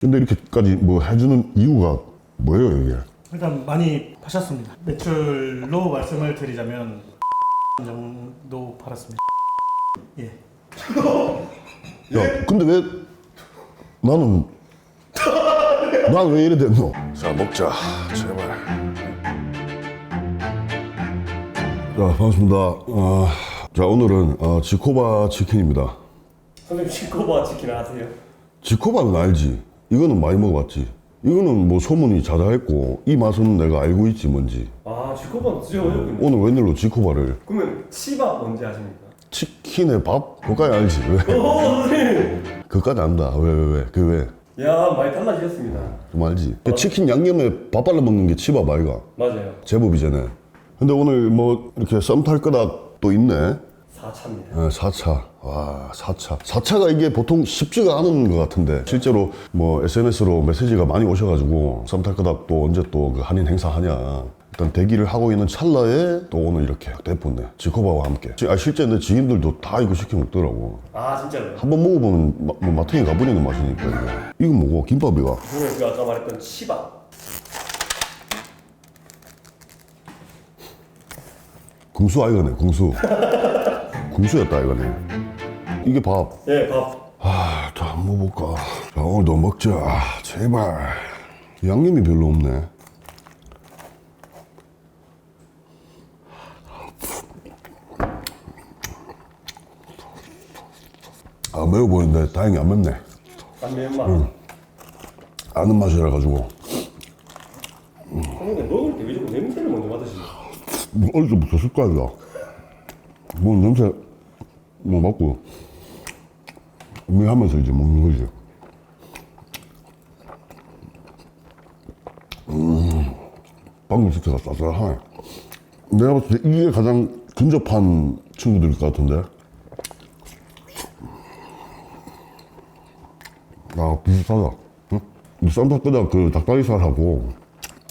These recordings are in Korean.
근데 이렇게까지 뭐 해주는 이유가 뭐예요 이게? 일단 많이 파셨습니다. 매출로 말씀을 드리자면 정도 팔았습니다. 예. 야, 근데 왜 나는 난 왜 이래 됐노? 자 먹자 제발. 자 반갑습니다. 어, 자 오늘은 어, 지코바 치킨입니다. 선생님 치코바 치킨 아세요? 지코바는 알지. 이거는 많이 먹어봤지. 이거는 뭐 소문이 자자했고 이 맛은 내가 알고 있지 뭔지. 아 치코바 드셔보셨군요 오늘 웬일로 지코바를 그러면 치밥 뭔지 아십니까? 치킨에 밥? 그까지 알지. 왜? 오 선생님 그까지 안다. 왜 왜 왜? 그 왜? 야 많이 달라지셨습니다 좀 알지. 그 치킨 양념에 밥 발라 먹는 게 치밥 아이가. 맞아요 제법이잖아. 근데 오늘 뭐 이렇게 썸탈 거다 또 있네. 4차입니다 어, 4차. 와, 4차. 4차가 이게 보통 쉽지가 않은 것 같은데 실제로 뭐 SNS로 메시지가 많이 오셔가지고 탈 거다 또 언제 또 그 한인 행사 하냐. 일단 대기를 하고 있는 찰나에 또 오늘 이렇게 대포네. 지코바와 함께. 아, 실제 내 지인들도 다 이거 시켜 먹더라고. 아 진짜로요? 한번 먹어보면 마, 뭐 마탱이 가버리는 맛이니까 이거. 이건 뭐고? 김밥이가. 그러면 그 아까 말했던 치밥 궁수 아이가네, 궁수. 궁수였다 이거네. 이게 밥. 예 밥 아, 자, 한번 먹을까. 자, 오늘도 먹자. 제발. 양념이 별로 없네. 아, 매워 보이는데 다행히 안 맵네. 안 매운맛 아는 맛이라 가지고. 선생님 먹을 때 왜 자꾸 냄새를 먼저 맡으시죠? 뭐 어릴 때부터 습관이다. 뭐 냄새, 뭐 맡고, 음미하면서 이제 먹는 거지. 음, 방금 진짜 쌉쌀하네. 내가 봤을 때 이게 가장 근접한 친구들일 것 같은데. 아, 비슷하다. 응? 이 쌈닭보다 그 닭다리살하고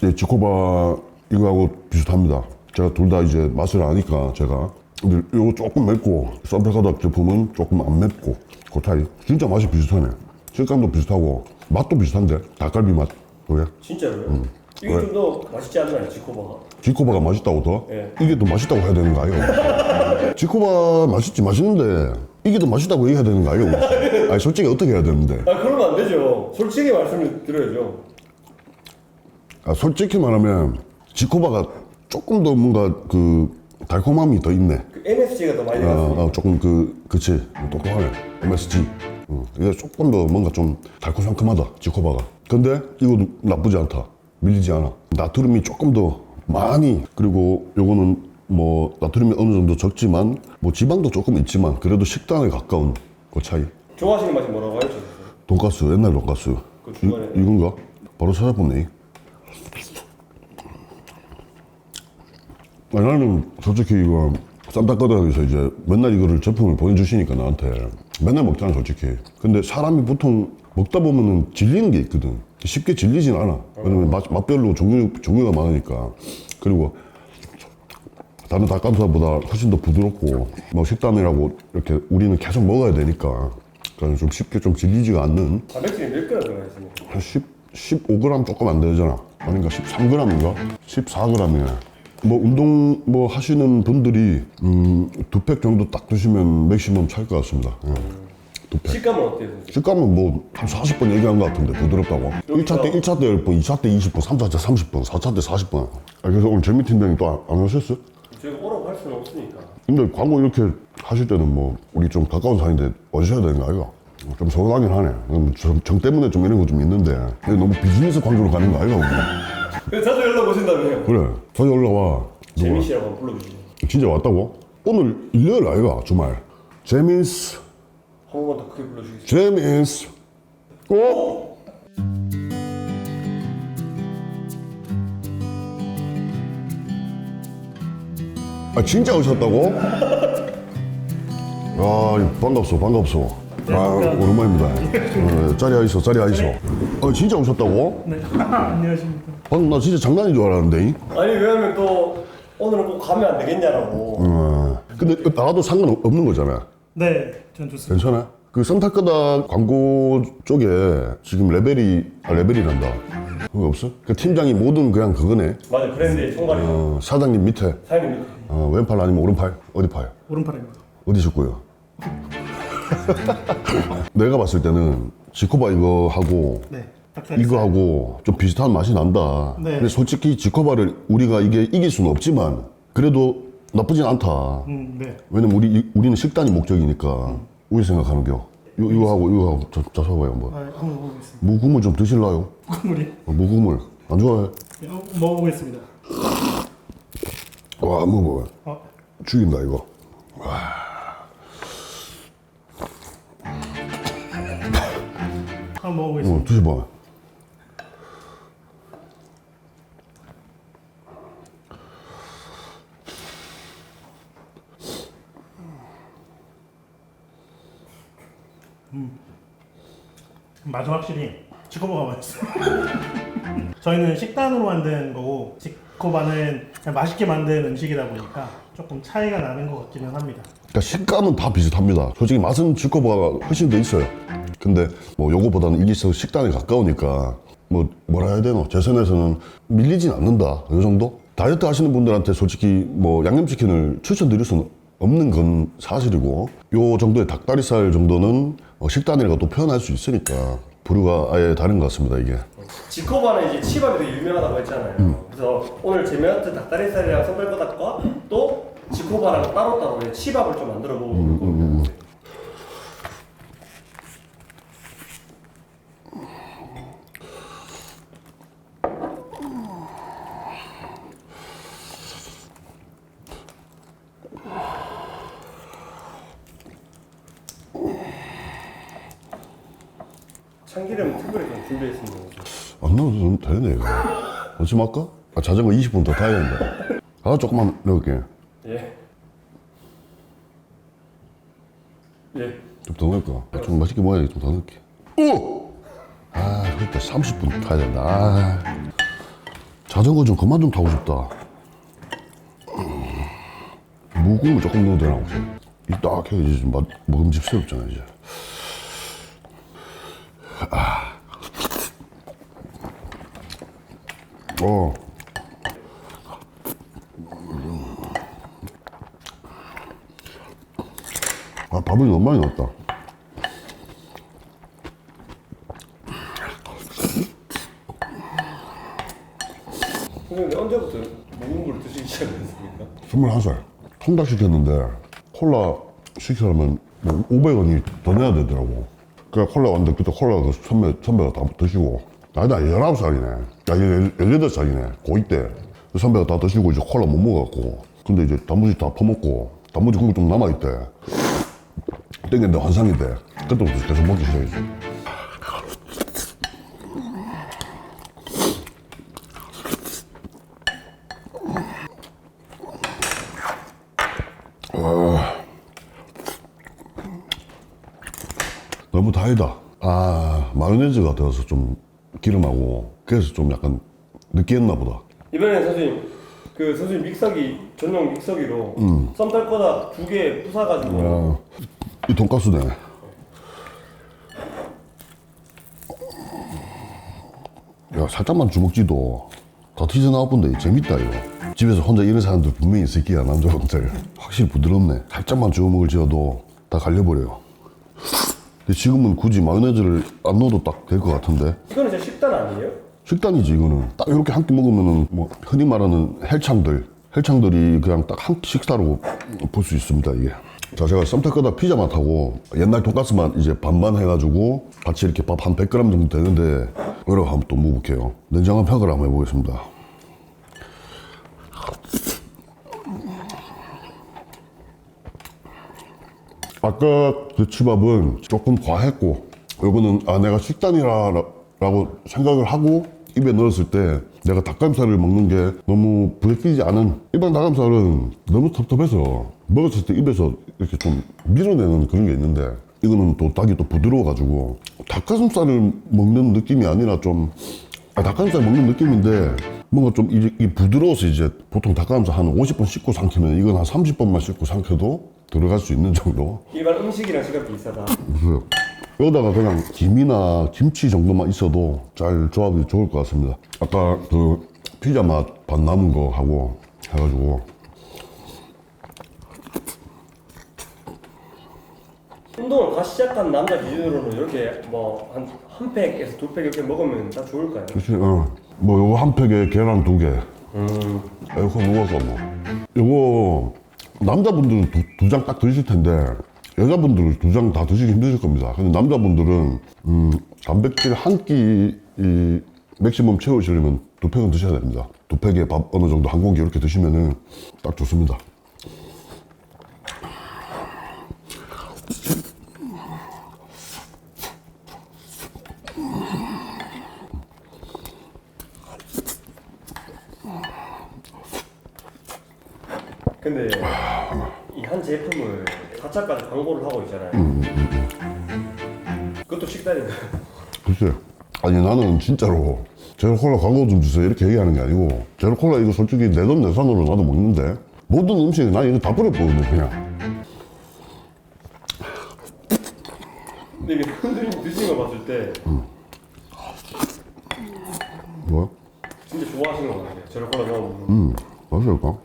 이 지코바 이거하고 비슷합니다. 제가 둘 다 이제 맛을 아니까 제가. 근데 이거 조금 맵고 쌈닭가닥 제품은 조금 안 맵고 그 차이. 진짜 맛이 비슷하네. 식감도 비슷하고 맛도 비슷한데 닭갈비 맛. 그게 진짜로요? 이게 왜? 좀더 맛있지 않나요 치코바가? 지코바가 맛있다고 더? 예. 이게 더 맛있다고 해야 되는 거 아니에요? 지코바 맛있지 맛있는데 이게 더 맛있다고 얘기해야 되는 거 아니에요? 아니 솔직히 어떻게 해야 되는데? 아 그러면 안 되죠 솔직히 말씀을 드려야죠 아, 솔직히 말하면 지코바가 조금 더 뭔가 그 달콤함이 더 있네. 그 MSG가 더 많이 아, 들어갔으니까 아, 조금 그 그치 똑똑하네. MSG. 어, 이게 조금 더 뭔가 좀 달콤상큼하다 지코바가. 근데 이거 나쁘지 않다. 밀리지 않아. 나트륨이 조금 더 많이 그리고 요거는 뭐 나트륨이 어느 정도 적지만 뭐 지방도 조금 있지만 그래도 식단에 가까운 그 차이. 좋아하시는 맛이 뭐라고 하죠? 돈가스 옛날 돈가스. 그 이, 중간에 이건가? 바로 찾아보네. 아니, 나는 솔직히 이거 쌈닭가닥에서 이제 맨날 이거를 제품을 보내주시니까 나한테 맨날 먹잖아 솔직히. 근데 사람이 보통 먹다 보면은 질리는 게 있거든. 쉽게 질리진 않아. 왜냐면 맛, 맛별로 종류, 종류가 많으니까. 그리고 다른 닭가슴살보다 훨씬 더 부드럽고 뭐 식단이라고 이렇게 우리는 계속 먹어야 되니까 그러니까 좀 쉽게 좀 질리지가 않는 단백질이 몇 그램 들어가 있습니까? 한 10, 15g 조금 안 되잖아. 아닌가 13g인가? 14g이네. 뭐 운동 뭐 하시는 분들이 음, 두 팩 정도 딱 드시면 맥시멈 찰 것 같습니다. 예. 두 팩. 식감은 어때요 선생님? 식감은 뭐 한 40번 얘기한 것 같은데 부드럽다고. 1차 때 1차 때 10번, 2차 때 20번, 3차 때 30번, 4차 때 40번. 아, 그래서 오늘 재미 팀장님 또 안 오셨어? 저희가 오라고 할 수는 없으니까 근데 광고 이렇게 하실 때는 뭐 우리 좀 가까운 사이인데 와주셔야 되는 거 아이가? 좀 서운하긴 하네. 음, 정, 정 때문에 좀 이런 거 좀 있는데 이게 너무 비즈니스 관계로 가는 거 아이가? 우리? 근데 자주 연락 오신다며요 그래. 저기 올라와. 재민? 씨라고 한번 불러주시죠 진짜 왔다고? 오늘 일요일 아이가 주말. 제민스, 한 번만 더 크게 불러주시겠어요? 제민스. 꼭. 아 진짜 오셨다고? 아 반갑소 반갑소. 아 오랜만입니다. 어, 짜리 있어 짜리 있어. 아 진짜 오셨다고? 네. 안녕하십니까. 방금 나 진짜 장난인 줄 알았는데. 아니 왜냐면 또 오늘은 꼭 가면 안 되겠냐라고 어, 근데 나가도 상관없는 거잖아. 네, 전 좋습니다. 괜찮아? 그 쌈탈거다 광고 쪽에 지금 레벨이 아, 레벨이란다 그거 없어? 그 팀장이 모든 그냥 그거네 맞아 브랜드의 총괄이 어, 사장님 밑에 사장님 밑에 어, 왼팔 아니면 오른팔 어디 팔? 오른팔입니다. 어디 싶고요? 내가 봤을 때는 지코바 이거 하고 네. 닭다리 이거 하고 좀 비슷한 맛이 난다. 네. 근데 솔직히 지코바를 우리가 이게 이길 수는 없지만 그래도 나쁘진 않다. 음, 네. 왜냐면 우리 우리는 식단이 목적이니까 우리 생각하는 겨. 요, 이거 하고 이거 하고 저, 저 봐봐요 뭐. 아, 한번 먹어보겠습니다. 무국물 좀 드실라요? 국물이 어, 무국물 안 좋아해? 네, 어, 먹어보겠습니다. 와 먹어. 어, 죽인다 이거. 한번 먹어보겠습니다. 어, 드셔봐. 맛은 확실히 지코바가 맛있어요. 저희는 식단으로 만든 거고 지코바는 그냥 맛있게 만든 음식이다 보니까 조금 차이가 나는 것 같기는 합니다. 그러니까 식감은 다 비슷합니다. 솔직히 맛은 지코바가 훨씬 더 있어요. 근데 뭐 요거보다는 더 식단에 가까우니까 뭐 뭐라 해야 되노? 제 선에서는 밀리진 않는다. 요 정도? 다이어트 하시는 분들한테 솔직히 뭐 양념치킨을 추천드릴 수는 없는 건 사실이고 요 정도의 닭다리살 정도는 어, 식단이라고 또 표현할 수 있으니까 부류가 아예 다른 것 같습니다 이게. 지코바는 이제 치밥이 되게 유명하다고 했잖아요. 그래서 오늘 제메아트 닭다리살이랑 선별바닥과 또 지코바랑 따로따로 이제 치밥을 좀 만들어 보고 겁니다. 참기름 특별히 좀 준비했습니다. 안 넣어도 좀 되네 이거. 어찌 할까? 아, 자전거 20분 더 타야 된다. 아 조금만 넣을게. 예. 예. 좀 더 넣을까? 좀 맛있게 먹어야지 좀더 넣을게. 오! 아, 그러니까 30분 타야 된다. 아. 자전거 좀 그만 좀 타고 싶다. 음. 무국물 조금 넣어도 되나? 이딱 해야지 좀 맛, 먹음직스럽잖아 이제. 아. 어. 아, 밥을 너무 많이 넣었다. 선생님 언제부터 묵은물을 드시기 시작했습니까? 21살. 통닭 시켰는데 콜라 시키려면 뭐 500원이 더 내야 되더라고. 그래 콜라 왔는데 그때 콜라 그 선배, 선배가 다 드시고 아니다 19살이네. 야 18살이네. 고2 때. 그 선배가 다 드시고 이제 콜라 못 먹었고 근데 이제 단무지 다 퍼먹고 단무지 국물 좀 남아있대. 땡겼는데 환상이 돼. 그때부터 계속 먹기 시작했지. 너무 달다. 아, 마요네즈가 들어서 좀 기름하고, 그래서 좀 약간 느끼했나 보다. 이번에 선생님 그 선생님 믹서기 전용 믹서기로 썸탈 거다 두 개 부사가지고 아, 이 돈가스네. 야, 살짝만 주먹지도 다 튀져나올 건데 재밌다, 이거. 집에서 혼자 이런 사람들 분명히 있을 게야, 남자분들. 확실히 부드럽네. 살짝만 주워 먹을 지어도 다 갈려버려요. 근데 지금은 굳이 마요네즈를 안 넣어도 딱 될 것 같은데. 이거는 제 식단 아니에요? 식단이지 이거는. 딱 이렇게 한 끼 먹으면은 뭐 흔히 말하는 헬창들. 헬창들이 그냥 딱 한 끼 식사로 볼 수 있습니다 이게. 자 제가 썸타크다 피자 맛하고 옛날 돈가스만 이제 반반 해가지고 같이 이렇게 밥 한 100g 정도 되는데 이렇게 한번 또 먹어볼게요. 냉장한 평을 한번 해보겠습니다 아까 그 치밥은 조금 과했고 요거는 아 내가 식단이라고 생각을 하고 입에 넣었을 때 내가 닭가슴살을 먹는 게 너무 부대끼지 않은 일반 닭가슴살은 너무 텁텁해서 먹었을 때 입에서 이렇게 좀 밀어내는 그런 게 있는데 이거는 또 닭이 또 부드러워가지고 닭가슴살을 먹는 느낌이 아니라 좀 아, 닭가슴살 먹는 느낌인데 뭔가 좀 이게 부드러워서 이제 보통 닭가슴살 한 50번 씻고 삼키면 이건 한 30번만 씻고 삼켜도 들어갈 수 있는 정도? 일반 음식이랑 시간 비슷하다. 그래서 여기다가 그냥 김이나 김치 정도만 있어도 잘 조합이 좋을 것 같습니다. 아까 그 피자 맛 반 남은 거 하고 해가지고 운동을 갓 시작한 남자 기준으로는 이렇게 뭐 한 한 팩에서 두 팩 이렇게 먹으면 다 좋을까요? 그치, 어. 뭐 요거 한 팩에 계란 두 개. 음. 에어컨 누워서 뭐. 요거 남자분들은 두 장 딱 드실 텐데 여자분들은 두 장 다 드시기 힘드실 겁니다. 근데 남자분들은 음, 단백질 한끼이 맥시멈 채우시려면 두 팩은 드셔야 됩니다. 두 팩에 밥 어느 정도 한 공기 이렇게 드시면은 딱 좋습니다. 아니 나는 진짜로 제로콜라 광고 좀 주세요 이렇게 얘기하는 게 아니고 제로콜라 이거 솔직히 내 돈 내산으로 나도 먹는데 모든 음식에 난 이거 다 뿌려보거든요 그냥 근데 이게 흔들림 드시는 거 봤을 때 뭐? 진짜 좋아하시는 거 같아요. 저를 콜라 넣어 먹는 거. 음 맛있을까?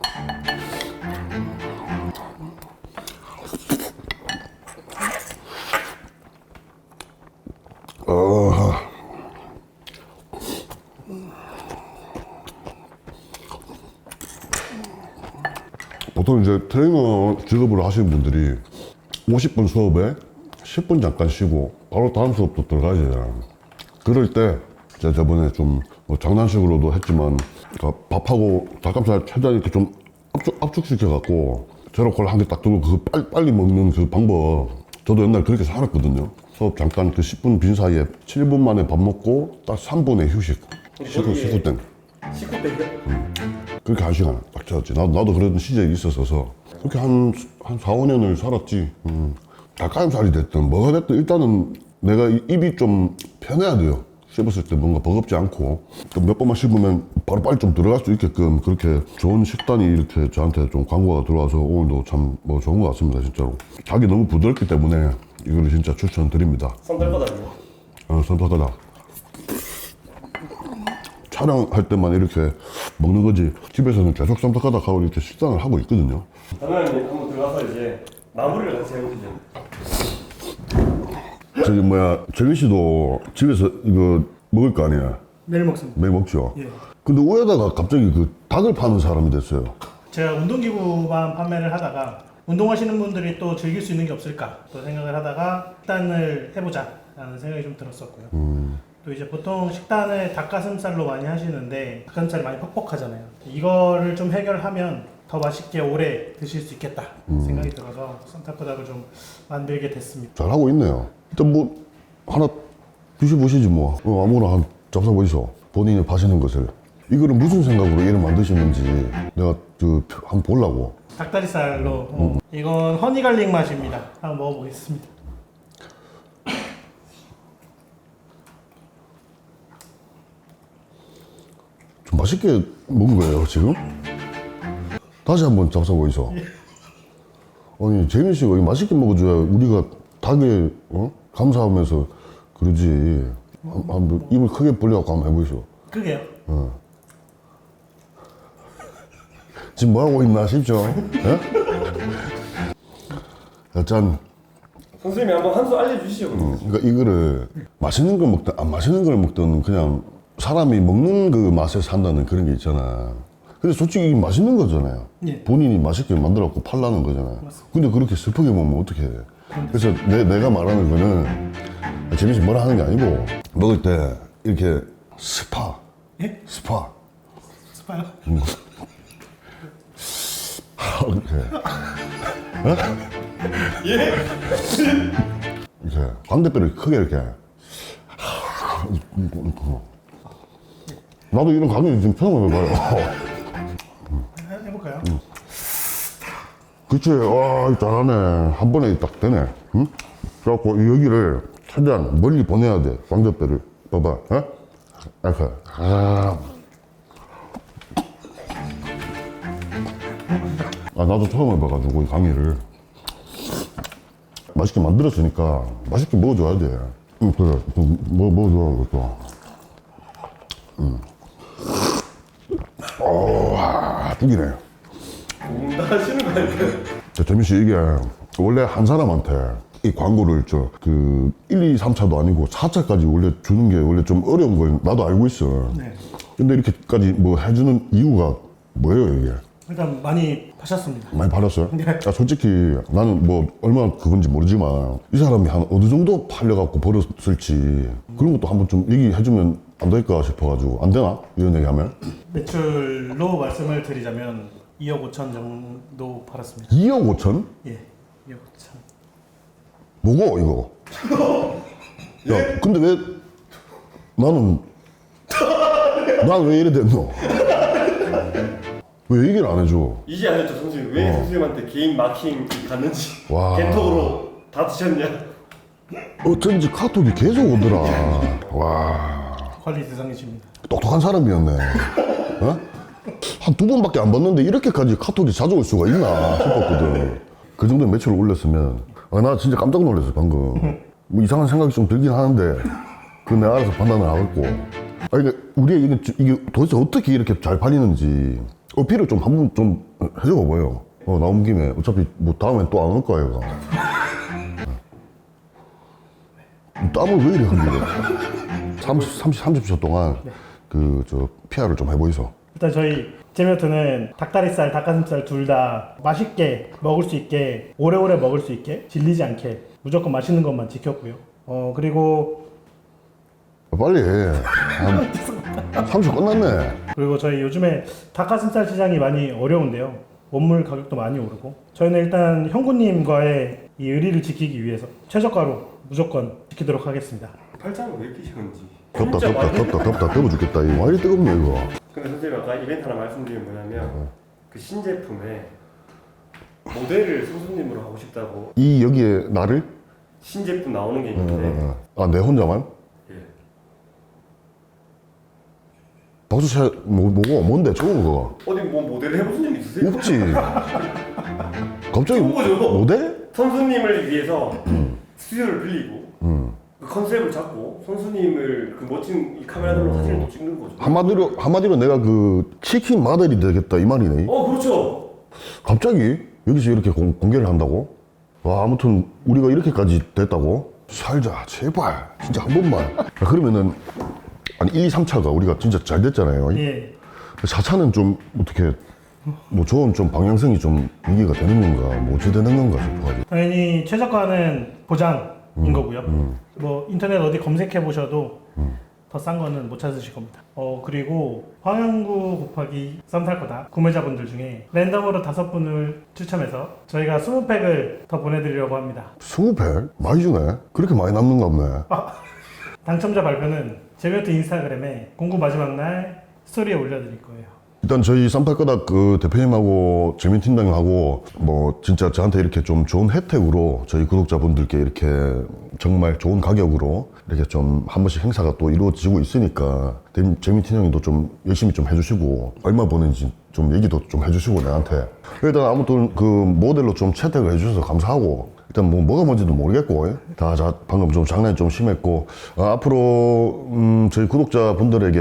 보통 이제 트레이너 직업을 하시는 분들이 50분 수업에 10분 잠깐 쉬고 바로 다음 수업도 들어가야 되잖아요. 그럴 때 제가 저번에 좀 뭐 장난식으로도 했지만 그 밥하고 닭가슴살 최대한 이렇게 좀 압축, 압축시켜갖고 제로콜 한 개 딱 들고 그 빨리, 빨리 먹는 그 방법 저도 옛날 그렇게 살았거든요. 수업 잠깐 그 10분 빈 사이에 7분 만에 밥 먹고 딱 3분의 휴식. 식후, 식후 땡. 식후 때요? 그렇게 한 시간 딱 채웠지. 나도, 나도 그런 시절이 있었어서. 그렇게 한, 한 4, 5년을 살았지. 음. 닭가슴살이 됐든 뭐가 됐든 일단은 내가 이- 입이 좀 편해야 돼요. 씹었을 때 뭔가 버겁지 않고 또몇 번만 씹으면 바로 빨리 좀 들어갈 수 있게끔 그렇게 좋은 식단이 이렇게 저한테 좀 광고가 들어와서 오늘도 참 뭐 좋은 것 같습니다 진짜로 닭이 너무 부드럽기 때문에 이거를 진짜 추천드립니다 거다요. 어, 선박하다. 촬영할 때만 이렇게 먹는 거지 집에서는 계속 쌈박하다 하고 이렇게 식단을 하고 있거든요. 다음에 한번 들어가서 이제 마무리를 같이 해보시죠. 저기 뭐야 재민 씨도 집에서 이거 먹을 거 아니야? 매일 먹습니다. 매일 먹죠. 예. 근데 왜다가 갑자기 그 닭을 파는 사람이 됐어요? 제가 운동기구만 판매를 하다가 운동하시는 분들이 또 즐길 수 있는 게 없을까 또 생각을 하다가 식단을 해보자 라는 생각이 좀 들었었고요. 또 이제 보통 식단을 닭가슴살로 많이 하시는데 닭가슴살이 많이 퍽퍽하잖아요. 이거를 좀 해결하면 더 맛있게 오래 드실 수 있겠다 생각이 들어서 산타코닭을 좀 만들게 됐습니다. 잘하고 있네요. 일단 뭐 하나 드셔보시지 뭐 어, 아무거나 한 잡숴보이소. 본인이 파시는 것을 이거를 무슨 생각으로 이름 만드셨는지 내가 그 한번 보려고. 닭다리살로 어, 이건 허니갈릭 맛입니다. 한번 먹어보겠습니다. 맛있게 먹은 거예요 지금? 다시 한번 잡숴보이소 아니 재민 씨가 맛있게 먹어줘야 우리가 닭에 어? 감사하면서 그러지 한, 한, 입을 크게 벌려갖고 한번 해보이소 그게요. 지금 뭐하고 있나 싶죠? 예? 자, 짠 선생님이 한번 한 수 알려주시죠. 그럼. 그러니까 이거를 맛있는 걸 먹든 안 맛있는 걸 먹든 그냥 사람이 먹는 그 맛에 산다는 그런 게 있잖아. 근데 솔직히 이게 맛있는 거잖아요. 예. 본인이 맛있게 만들어갖고 팔라는 거잖아요. 근데 그렇게 슬프게 먹으면 어떻게 해? 그래서 내, 내가 말하는 거는 재밌이 뭐라 하는 게 아니고 먹을 때 이렇게 스파, 예? 스파. 스파요? 이렇게. 어? 이렇게 광대뼈를 크게 이렇게. 나도 이런 강의 지금 처음 해봐요. 해- 해볼까요? 그치, 와, 잘하네. 한 번에 딱 되네. 응? 그래갖고 여기를 최대한 멀리 보내야 돼. 광대뼈를. 봐봐. 어? 이렇게. 아. 아, 나도 처음 해봐가지고 이 강의를. 맛있게 만들었으니까 맛있게 먹어줘야 돼. 응, 그래. 음, 뭐, 먹어줘, 이것도. 음. 어, 와, 죽이네. 뭔가 하시는 거 아니에요? 저 재민 씨 이게 원래 한 사람한테 이 광고를 저 그 1, 2, 3차도 아니고 4차까지 원래 주는 게 원래 좀 어려운 걸 나도 알고 있어. 네. 근데 이렇게까지 뭐 해주는 이유가 뭐예요 이게? 일단 많이 파셨습니다. 많이 받았어요? 네. 아, 솔직히 나는 뭐 얼마나 그건지 모르지만 이 사람이 한 어느 정도 팔려갖고 벌었을지 그런 것도 한번 좀 얘기해주면 안 될까 싶어가지고 안 되나? 이런 얘기하면 매출로 말씀을 드리자면 2억 5천 정도 팔았습니다. 2억 5천? 예, 2억 5천. 뭐고 이거? 야 근데 왜 나는 난 왜 이래 됐노? 왜 얘기를 안 해줘? 이제 아셨죠 선생님 왜 선생님한테 개인 마킹 갔는지 와. 겐톡으로 다 드셨냐? 어쩐지 카톡이 계속 오더라. 와 관리 대상이십니다. 똑똑한 사람이었네. 어? 한두 번밖에 안 봤는데 이렇게까지 카톡이 자주 올 수가 있나 싶었거든. 그 정도 매출을 올렸으면 아, 나 진짜 깜짝 놀랐어 방금. 뭐 이상한 생각이 좀 들긴 하는데 그 내가 알아서 판단을 하겠고. 아 이게 우리 이게 이게 도대체 어떻게 이렇게 잘 팔리는지 어필을 좀 한번 좀 해줘 봐봐요. 어 나온 김에 어차피 뭐 다음엔 또 안올 이거. 땀을 왜 이래 흘리고 30, 30, 30초 동안 그저 PR을 좀 해보이소. 일단 저희 제메토는 닭다리살, 닭가슴살 둘 다 맛있게 먹을 수 있게 오래오래 먹을 수 있게 질리지 않게 무조건 맛있는 것만 지켰고요. 어 그리고 빨리 해. 한, 30초 끝났네. 그리고 저희 요즘에 닭가슴살 시장이 많이 어려운데요. 원물 가격도 많이 오르고. 저희는 일단 형구님과의 이 의리를 지키기 위해서 최저가로 무조건 지키도록 하겠습니다. 팔짱을 왜 끼셨는지. 덥다 덥다 덥다 덥다. 더워 죽겠다. 이거 와 이리 뜨겁네 이거. 근데 선생님 아까 이벤트 하나 말씀드리면 뭐냐면 그 신제품에 모델을 선수님으로 하고 싶다고 이 여기에 나를? 신제품 나오는 게 있는데. 아 내 혼자만? 예. 박수 쳐 뭐, 뭐고 뭔데 좋은 거? 어디 뭐 모델을 해보신 적 있으세요? 없지. 갑자기 좋은 거죠. 모델? 선수님을 위해서 스튜디오를 빌리고 음. 그 컨셉을 잡고 선수님을 그 멋진 이 카메라들로 사진을 또 찍는 거죠. 한마디로 한마디로 내가 그 치킨 모델이 되겠다 이 말이네 어 그렇죠. 갑자기 여기서 이렇게 공, 공개를 한다고? 와 아무튼 우리가 이렇게까지 됐다고? 살자 제발 진짜 한 번만 자, 그러면은 아니 1, 2, 3차가 우리가 진짜 잘 됐잖아요 예, 4차는 좀 어떻게 뭐 좋은 좀 방향성이 좀 얘기가 되는 건가 뭐 어찌 되는 건가 싶어가지고 당연히 최저가는 보장인 거고요. 뭐 인터넷 어디 검색해 보셔도 더싼 거는 못 찾으실 겁니다. 어 그리고 황양구 곱하기 썸살 거다 구매자분들 중에 랜덤으로 다섯 분을 추첨해서 저희가 20팩을 더 보내드리려고 합니다. 20팩? 많이 주네 그렇게 많이 남는가 보네 당첨자 발표는 제비오트 인스타그램에 공구 마지막 날 스토리에 올려드릴 거예요. 일단 저희 쌈팔거닥 그 대표님하고 재민 팀장님하고 뭐 진짜 저한테 이렇게 좀 좋은 혜택으로 저희 구독자분들께 이렇게 정말 좋은 가격으로 이렇게 좀 한 번씩 행사가 또 이루어지고 있으니까 대- 재민 팀장님도 좀 열심히 좀 해주시고 얼마 버는지 좀 얘기도 좀 해주시고 내한테. 일단 아무튼 그 모델로 좀 채택을 해주셔서 감사하고 일단 뭐 뭐가 뭔지도 모르겠고 다 자, 방금 좀 장난이 좀 심했고 어, 앞으로 음, 저희 구독자 분들에게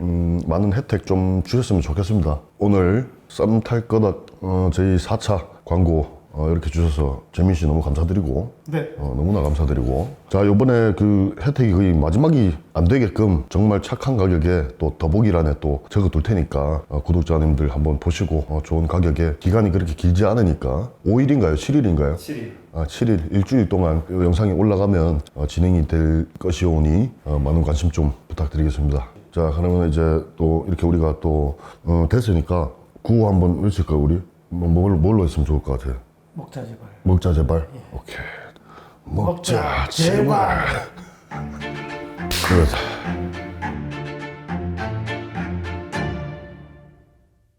음, 많은 혜택 좀 주셨으면 좋겠습니다. 오늘 썸 탈 거다 어, 저희 4차 광고 어, 이렇게 주셔서 재민 씨 너무 감사드리고 네. 어, 너무나 감사드리고 자 이번에 그 혜택이 거의 마지막이 안 되게끔 정말 착한 가격에 또 더보기란에 또 적어둘 테니까 어, 구독자님들 한번 보시고 어, 좋은 가격에 기간이 그렇게 길지 않으니까 5일인가요 7일인가요 7일. 아, 7일 일주일 동안 이 영상이 올라가면 어, 진행이 될 것이오니 어, 많은 관심 좀 부탁드리겠습니다. 자 그러면 이제 또 이렇게 우리가 또 어, 됐으니까 구호 한번 외칠까 우리 뭐, 뭘, 뭘로 했으면 좋을 것 같아. 먹자 제발. 먹자 제발. 오케이. 먹자 제발. 그러자.